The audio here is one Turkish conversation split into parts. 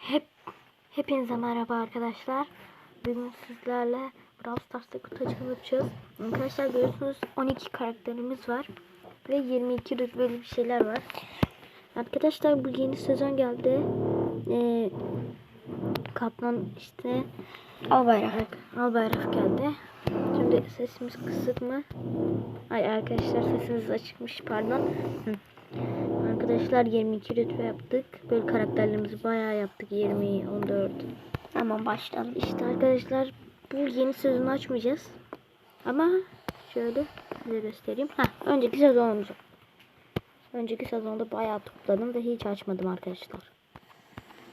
Hep hepinize merhaba arkadaşlar. Bugün sizlerle Brawl Stars'ta kutu açılımı yapacağız. Arkadaşlar görüyorsunuz 12 karakterimiz var ve 22 rütbeli bir şeyler var. Arkadaşlar bu yeni sezon geldi. Ee, Kaplan işte Albayrak. Albayrak geldi. Şimdi sesimiz kısık mı? Ay arkadaşlar sesimiz açıkmış pardon. Hı. Arkadaşlar 22 rütbe yaptık. Böyle karakterlerimizi bayağı yaptık. 20, 14. Tamam başlayalım. İşte arkadaşlar bu yeni sezonu açmayacağız. Ama şöyle size göstereyim. Ha, önceki sezonumuzu. Önceki sezonda bayağı topladım ve hiç açmadım arkadaşlar.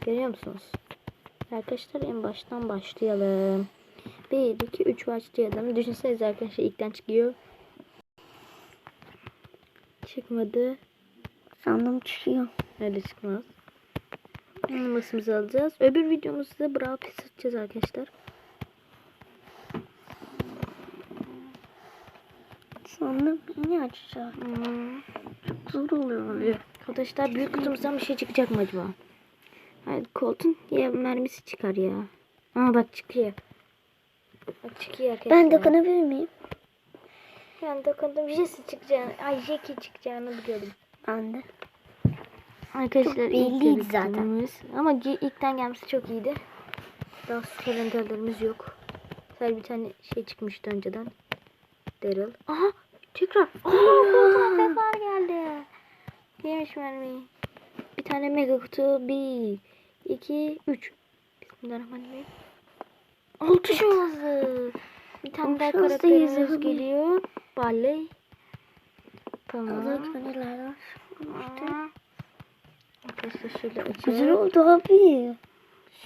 Görüyor musunuz? Arkadaşlar en baştan başlayalım. 1, 2, 3 başlayalım. Düşünsenize arkadaşlar ilkten çıkıyor. Çıkmadı. Sandım çıkıyor. Öyle çıkmaz. Elmasımızı alacağız. Öbür videomuzda Brawl Pass atacağız arkadaşlar. Sandım yine açacağım. Hmm. Çok zor oluyor böyle. Arkadaşlar büyük kutumuzdan bir şey çıkacak mı acaba? Hayır koltuğun ya mermisi çıkar ya. Aa bak çıkıyor. Bak çıkıyor arkadaşlar. Ben dokunabilir miyim? Ben dokundum. Jesse çıkacağını. Ay Jackie çıkacağını biliyordum. Ben de. Arkadaşlar Çok belliydi zaten. Ama ilkten gelmesi çok iyiydi. Daha süper yok. Sadece bir tane şey çıkmıştı önceden. Daryl. Aha tekrar. Aa tekrar geldi. Yemiş mermiyi. Bir tane mega kutu. Bir, iki, üç. Bismillahirrahmanirrahim. Altı şansı. Bir tane daha Şanslı karakterimiz geliyor. Barley. Tamam. Azak neler var? Aa. Arkadaşlar şöyle Güzel açalım. oldu abi.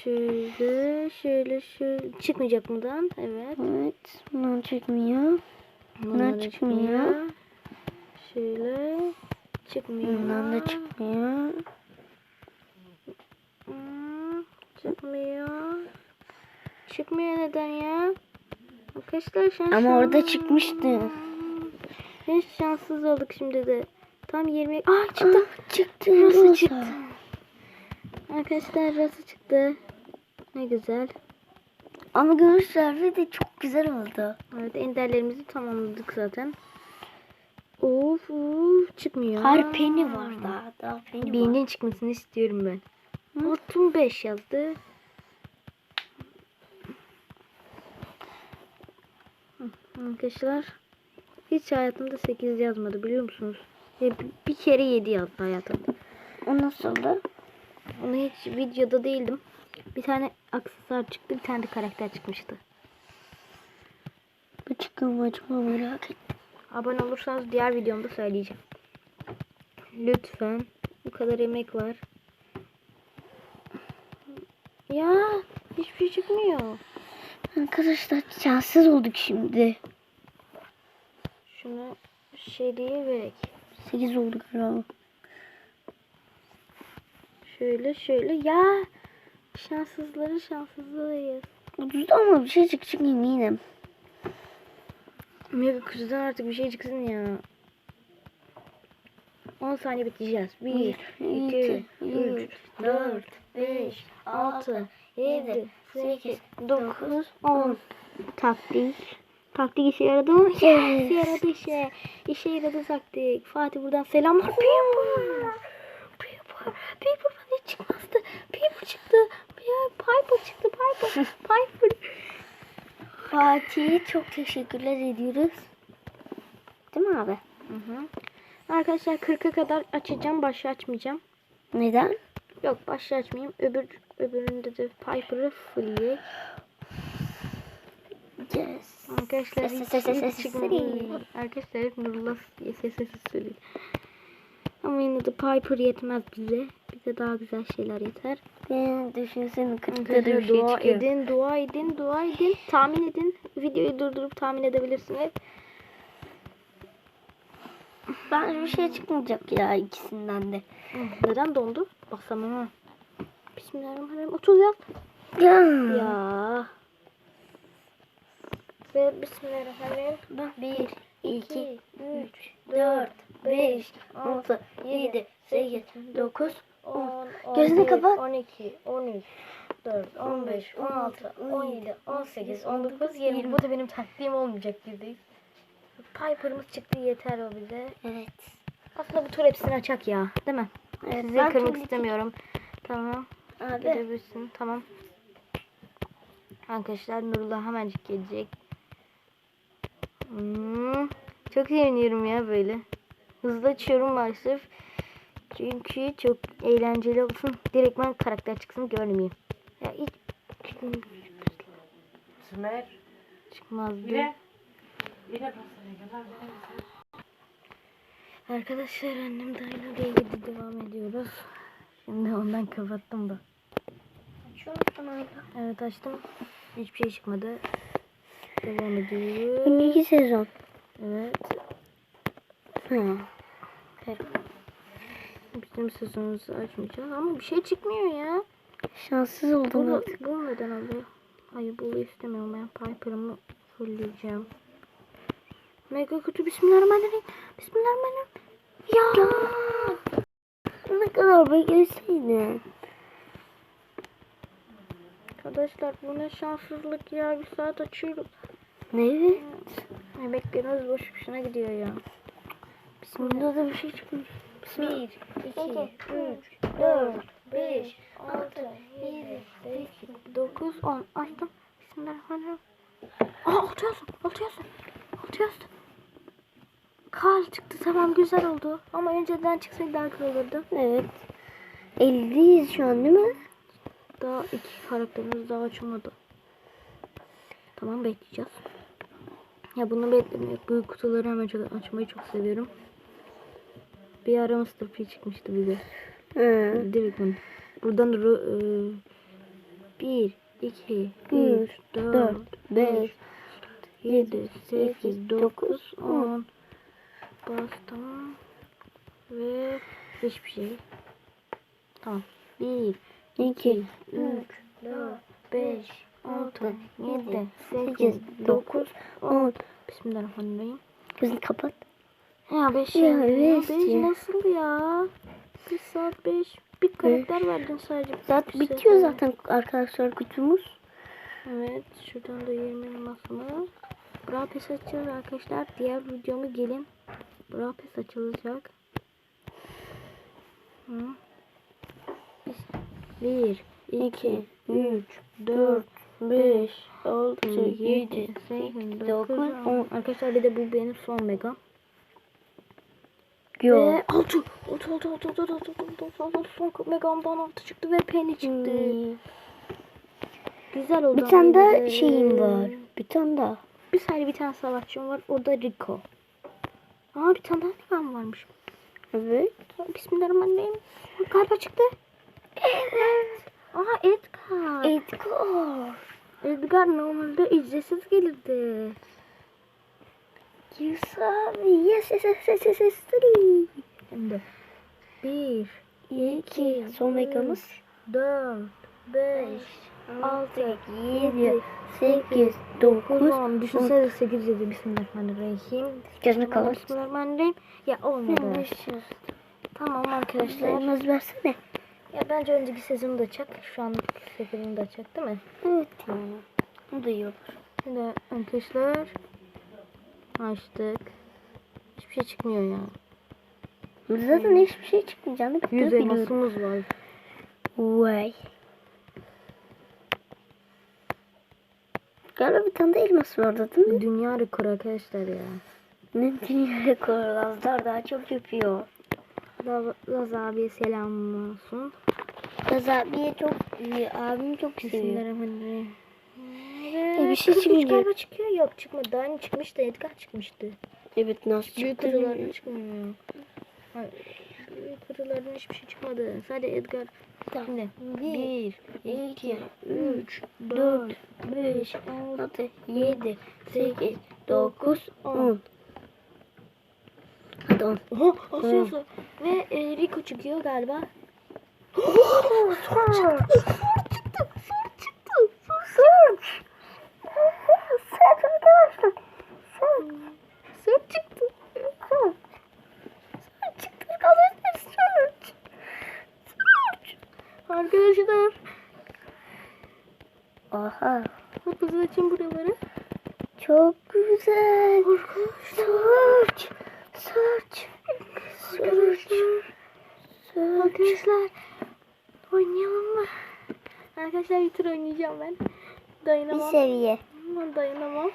Şöyle şöyle şöyle çıkmayacak mıdan? Evet. Evet. Bundan çıkmıyor. Bundan da çıkmıyor. Şöyle çıkmıyor. Bundan da çıkmıyor. Hmm, çıkmıyor. Çıkmıyor neden ya? Arkadaşlar şans. Ama orada çıkmıştı. Hiç şanssız olduk şimdi de. Tam 20. Aa çıktı. Ah, çıktı. Rosa. çıktı. Arkadaşlar rası çıktı. Ne güzel. Ama görüşler de çok güzel oldu. Evet enderlerimizi tamamladık zaten. Of of çıkmıyor. Har peni var daha. Daha peni var. Çıkmasını istiyorum ben. Altın 5 yazdı. Hı, Arkadaşlar hiç hayatımda 8 yazmadı biliyor musunuz? Hep bir kere 7 yazdı hayatımda. O nasıldı? Onu hiç videoda değildim. Bir tane aksesuar çıktı, bir tane de karakter çıkmıştı. Bu çıktı mı acaba merak ettim. Abone olursanız diğer videomda söyleyeceğim. Lütfen. Bu kadar emek var. Ya hiçbir şey çıkmıyor. Arkadaşlar şanssız olduk şimdi. Şunu diye verek. 8 olduk herhalde. Şöyle şöyle ya şanssızları şanssızlığıyız. Ucuzda ama bir şey çıkacak eminim. Mega kuzudan artık bir şey çıksın ya. 10 saniye biteceğiz. 1, 2, 3, 4, 5, 6, 7, 8, 9, 10. Taktik. Taktik işe yaradı mı? Yes, yaradı işe. İşe yaradı taktik. Fatih buradan selamlar. Piper. Piper. Piper bana çıkmazdı. Piper çıktı. Piper çıktı. Piper. Piper. Fatih'e çok teşekkürler ediyoruz. Değil mi abi? Hı hı. Arkadaşlar 40'a kadar açacağım. Başka açmayacağım. Neden? Yok başka açmayayım. Öbür öbüründe de Piper'ı fullleyek. Yes. Arkadaşlar hiç, ses, çıkmadı. Arkadaşlar hep Nurullah diye ses ses söylüyor. Ama yine de Piper yetmez bize. Bize daha güzel şeyler yeter. Ben düşünsene 40'da da Arkadaşlar bir şey dua çıkıyor. edin, dua edin, dua edin. Tahmin edin. Videoyu durdurup tahmin edebilirsiniz. Ben bir şey çıkmayacak ya ikisinden de. Neden dondu? Basamam ha. Bismillahirrahmanirrahim. 30 yaz. Ya. Ya. Ve Bismillahirrahmanirrahim. 1, 2, 3, 4, 5, 6, 7, 8, 9, 10, Gözünü 11, kapat. 12, 13, 4, 15, 16, 17, 18, 19, 20. Bu da benim taktiğim olmayacak gibi. Piper'ımız çıktı yeter o bize. Evet. Aslında bu tur hepsini açak ya. Değil mi? Evet, Sizi kırmak istemiyorum. Tamam. Abi. Gidebilirsin. Tamam. Arkadaşlar Nurullah hemencik gelecek. Hmm, çok seviniyorum ya böyle. Hızlı açıyorum maalesef. Çünkü çok eğlenceli olsun. Direktman karakter çıksın görmeyeyim. Ya hiç Sümer. çıkmazdı. Yine. Yine. Arkadaşlar annem Dino diye gidi devam ediyoruz. Şimdi ondan kapattım da. Açıyor musun abi? Evet açtım. Hiçbir şey çıkmadı. Devam ediyoruz. Önceki sezon. Evet. Hı. Bizim sezonumuzu açmayacağız ama bir şey çıkmıyor ya. Şanssız oldum Bunu, artık. bu neden alıyor? Hayır bu istemiyorum ben. Piper'ımı fullleyeceğim. Mega kutu bismillahirrahmanirrahim. Bismillahirrahmanirrahim. Ya. Ne kadar bekleseydin. Arkadaşlar bu ne şanssızlık ya. Bir saat açıyorum. Ne? Emeklerimiz boş boşuna gidiyor ya. Bunda da bir şey çıkmış. 1, 2, 3, 4, 5, 6, 7, 8, 9, 10. Açtım. Bismillahirrahmanirrahim. Aa altı yazdım. Altı yazdım. Altı yazdım. Kal çıktı tamam güzel oldu. Ama önceden çıksaydı daha güzel olurdu. Evet. 50'deyiz şu an değil mi? Daha iki karakterimiz daha açılmadı. Tamam bekleyeceğiz. Ya bunu beklemek. Büyük kutuları hemen açmayı çok seviyorum. Bir ara Mr. P çıkmıştı bize. Hı. Direkt bunu. Buradan ru- e, 1, 2, 3, 4, 4, 5, 7, 8, 9, 10. Bastım. Ve hiçbir şey. Tamam. 1, 2, 3, 4, 5, 6, 7, 8, 8, 9, 10. 10. Bismillahirrahmanirrahim. Gözünü kapat. Ya 5 Ya, ya. beş 5 ya. nasıl ya? 1 saat 5. Bir karakter verdin sadece. Bir bitiyor zaten arkadaşlar kutumuz. Evet. Şuradan da 20 elmasımız. Brawl Pass açacağız arkadaşlar. Diğer videomu gelin. Pass açılacak. Hı. 1, 2, 3, 4, 5, 6, 7, 8, 9, 10. Arkadaşlar bir de bu benim son mega. Yok. Ve 6. 6, 6, 6, 6, 6, 6, 6, 6, son megamdan 6 çıktı ve penny çıktı. Hmm. Güzel oldu. Bir tane güzel. şeyim var. Bir tane daha. Bir saniye bir tane savaşçım var. O da Rico. Aa bir tane daha Rico'm varmış. Evet. Bismillahirrahmanirrahim. Galiba çıktı. Evet. Aha Edgar. Edgar. Edgar normalde ücretsiz gelirdi. Yes abi. Yes yes yes yes yes yes. three. Şimdi. Bir, İki. Son megamız. dört, beş, altı, Yedi. Sekiz. Dokuz. on. Düşünsene sekiz yedi. Bismillahirrahmanirrahim. Gözünü kapat. Bismillahirrahmanirrahim. Ya olmadı. Tamam arkadaşlar. Elmas versene. Ya bence önceki sezonu da çak. Şu an seferini de çak değil mi? Evet ya. Bu da iyi olur. Şimdi arkadaşlar açtık. Hiçbir şey çıkmıyor ya. Zaten hiçbir şey çıkmayacağını 100 biliyorum. elmasımız var. Vay. Galiba bir tane de elmas vardı değil mi? Dünya rekoru arkadaşlar ya. Ne dünya rekoru Lazlar daha çok yapıyor. Laz, abiye selam olsun. Laz abiye çok iyi. Abim çok seviyor. Bismillahirrahmanirrahim. E, bir şey çıkmayacak. galiba çıkıyor. Yok çıkmadı. Daha yeni çıkmıştı. Edgar çıkmıştı. Evet nasıl Büyük çıktı? kutulardan çıkmıyor. Hayır, Büyük kutulardan hiçbir şey çıkmadı. Sadece Edgar. Şimdi 1, 2, 3, 4, 5, 6, 7, 8, 9, 10. Hadi on. Oha asıyorsa. Ve e, Rico çıkıyor galiba. Sırt çıktı. Sırt çıktı arkadaşlar sırt. arkadaşlar. Oha. Hızlı açın buraları. Çok güzel. Search. Arkadaşlar oynayalım mı? Arkadaşlar bir tur oynayacağım ben. Bir Dayanamam. seviye. Aman dayanamam.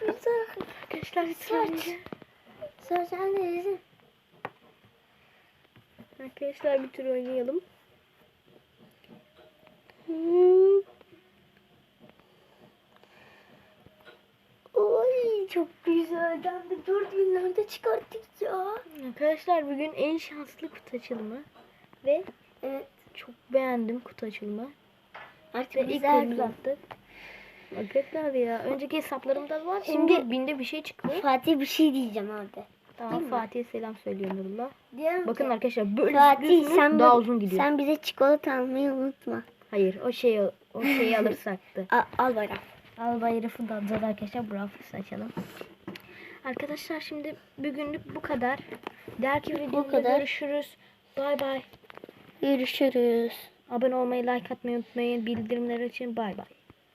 Güzel. Arkadaşlar bir tur oynayacağım. Search neredesin? Arkadaşlar bir tur oynayalım. Hmm. Çok güzel. Ben de dört binlerde çıkarttık ya. Arkadaşlar bugün en şanslı kutu açılımı. Ve Evet. çok beğendim kutu açılımı. Ve Artık ilk oyunumuzu güzel. attık. Arkadaşlar ya önceki hesaplarımda var. Şimdi- Şimdi binde bir şey çıktı. Fatih bir şey diyeceğim abi. Tamam Fatih'e selam söylüyor Nurullah. Bakın ki, arkadaşlar böyle Fatih sen, daha uzun gidiyor. sen bize çikolata almayı unutma. Hayır o şeyi o şeyi alırsaktı. Al, al bayram. Al bayrafı da alacağız arkadaşlar. Brafus açalım. Arkadaşlar şimdi bugünlük bu kadar. Diğerki videoda kadar. görüşürüz. Bay bay. Görüşürüz. Abone olmayı, like atmayı unutmayın. Bildirimleri açın. Bay bay.